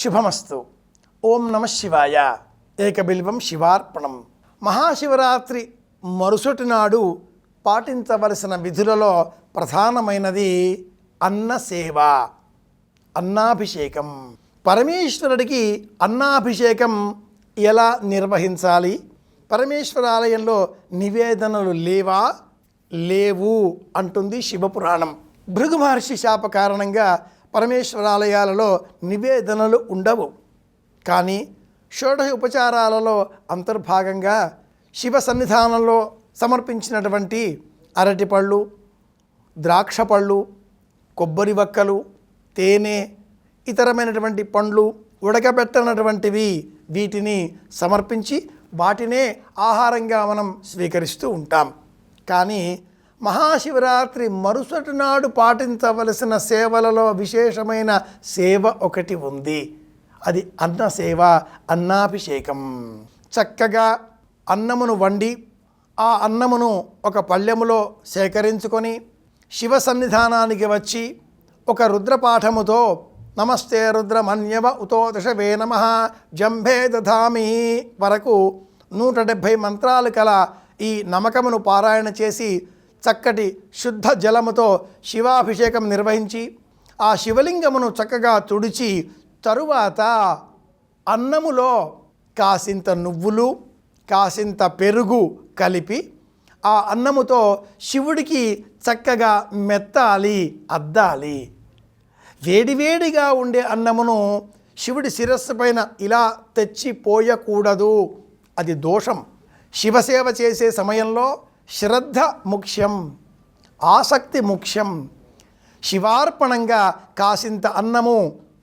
శుభమస్తు. ఓం నమ శివాయ. ఏకబిల్వం శివార్పణం. మహాశివరాత్రి మరుసటి నాడు పాటించవలసిన విధులలో ప్రధానమైనది అన్న సేవ అన్నాభిషేకం. పరమేశ్వరుడికి అన్నాభిషేకం ఎలా నిర్వహించాలి? పరమేశ్వరాలయంలో నివేదనలు లేవా? లేవు అంటుంది శివపురాణం. భృగు మహర్షి శాప కారణంగా పరమేశ్వరాలయాలలో నివేదనలు ఉండవు. కానీ షోడశ ఉపచారాలలో అంతర్భాగంగా శివ సన్నిధానంలో సమర్పించినటువంటి అరటిపళ్ళు ద్రాక్ష పళ్ళు కొబ్బరి వక్కలు తేనె ఇతరమైనటువంటి పండ్లు ఉడకబెట్టనటువంటివి వీటిని సమర్పించి వాటినే ఆహారంగా మనం స్వీకరిస్తూ ఉంటాం. కానీ మహాశివరాత్రి మరుసటి నాడు పాటించవలసిన సేవలలో విశేషమైన సేవ ఒకటి ఉంది. అది అన్న సేవ అన్నాభిషేకం. చక్కగా అన్నమును వండి ఆ అన్నమును ఒక పళ్ళెములో సేకరించుకొని శివ సన్నిధానానికి వచ్చి ఒక రుద్రపాఠముతో నమస్తే రుద్రమన్యవ ఉతో దశవే నమ జంభే దధామి వరకు నూట డెబ్భై మంత్రాలు కల ఈ నమకమును పారాయణ చేసి చక్కటి శుద్ధ జలముతో శివాభిషేకం నిర్వహించి ఆ శివలింగమును చక్కగా తుడిచి తరువాత అన్నములో కాసింత నువ్వులు కాసింత పెరుగు కలిపి ఆ అన్నముతో శివుడికి చక్కగా మెత్తాలి అద్దాలి. వేడివేడిగా ఉండే అన్నమును శివుడి శిరస్సు పైన ఇలా తెచ్చి పోయకూడదు. అది దోషం. శివసేవ చేసే సమయంలో శ్రద్ధ ముఖ్యం ఆసక్తి ముఖ్యం. శివార్పణంగా కాసింత అన్నము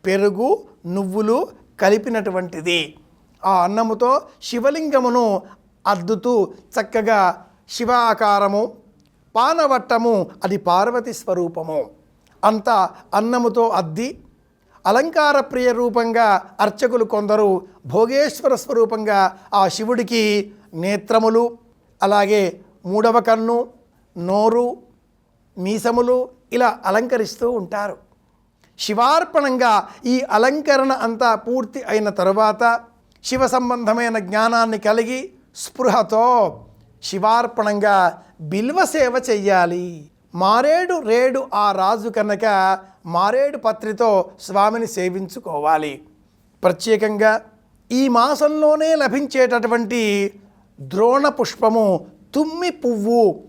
పెరుగు నువ్వులు కలిపినటువంటిది. ఆ అన్నముతో శివలింగమును అద్దుతూ చక్కగా శివాకారము పానవట్టము అది పార్వతి స్వరూపము. అంత అన్నముతో అద్ది అలంకార ప్రియ రూపంగా అర్చకులు కొందరు భోగేశ్వర స్వరూపంగా ఆ శివుడికి నేత్రములు అలాగే మూడవ కన్ను నోరు మీసములు ఇలా అలంకరిస్తూ ఉంటారు. శివార్పణంగా ఈ అలంకరణ అంతా పూర్తి అయిన తరువాత శివ సంబంధమైన జ్ఞానాన్ని కలిగి స్పృహతో శివార్పణంగా బిల్వ సేవ చెయ్యాలి. మారేడు రేడు ఆ రాజు కనుక మారేడు పత్రితో స్వామిని సేవించుకోవాలి. ప్రత్యేకంగా ఈ మాసంలోనే లభించేటటువంటి ద్రోణ పుష్పము తుమ్మి పువ్వు.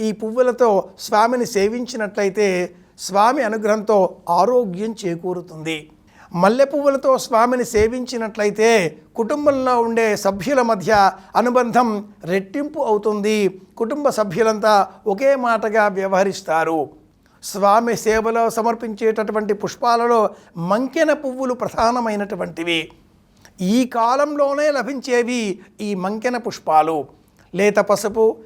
ఈ పువ్వులతో స్వామిని సేవించినట్లయితే స్వామి అనుగ్రహంతో ఆరోగ్యం చేకూరుతుంది. మల్లె పువ్వులతో స్వామిని సేవించినట్లయితే కుటుంబంలో ఉండే సభ్యుల మధ్య అనుబంధం రెట్టింపు అవుతుంది. కుటుంబ సభ్యులంతా ఒకే మాటగా వ్యవహరిస్తారు. స్వామి సేవలో సమర్పించేటటువంటి పుష్పాలలో మంకెన పువ్వులు ప్రధానమైనటువంటివి. ఈ కాలంలోనే లభించేవి ఈ మంకెన పుష్పాలు. లేత పసుపు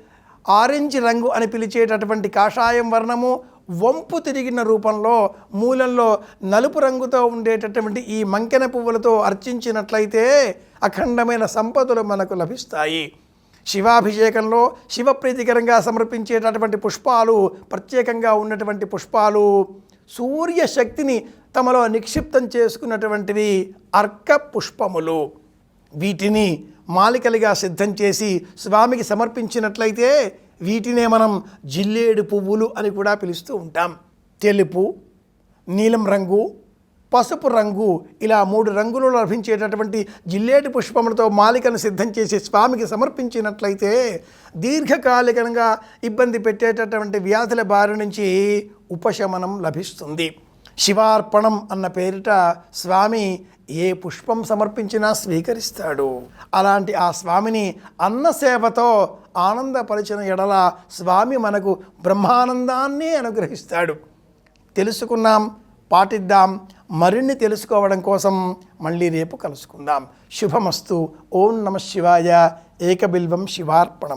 ఆరెంజ్ రంగు అని పిలిచేటటువంటి కాషాయం వర్ణము వంపు తిరిగిన రూపంలో మూలంలో నలుపు రంగుతో ఉండేటటువంటి ఈ మంకెన పువ్వులతో అర్చించినట్లయితే అఖండమైన సంపదలు మనకు లభిస్తాయి. శివాభిషేకంలో శివప్రీతికరంగా సమర్పించేటటువంటి పుష్పాలు ప్రత్యేకంగా ఉన్నటువంటి పుష్పాలు సూర్యశక్తిని తమలో నిక్షిప్తం చేసుకున్నటువంటివి అర్క పుష్పములు. వీటిని మాలికలుగా సిద్ధం చేసి స్వామికి సమర్పించినట్లయితే వీటినే మనం జిల్లేడు పువ్వులు అని కూడా పిలుస్తూ ఉంటాం. తెలుపు నీలం రంగు పసుపు రంగు ఇలా మూడు రంగులు లభించేటటువంటి జిల్లేడు పుష్పములతో మాలికను సిద్ధం చేసి స్వామికి సమర్పించినట్లయితే దీర్ఘకాలికంగా ఇబ్బంది పెట్టేటటువంటి వ్యాధుల బారి నుంచి ఉపశమనం లభిస్తుంది. శివార్పణం అన్న పేరిట స్వామి ఏ పుష్పం సమర్పించినా స్వీకరిస్తాడు. అలాంటి ఆ స్వామిని అన్నసేవతో ఆనందపరిచిన ఎడల స్వామి మనకు బ్రహ్మానందాన్ని అనుగ్రహిస్తాడు. తెలుసుకున్నాం పాటిద్దాం మరిన్ని తెలుసుకోవడం కోసం మళ్ళీ రేపు కలుసుకుందాం. శుభమస్తు. ఓం నమ శివాయ. ఏకబిల్వం శివార్పణం.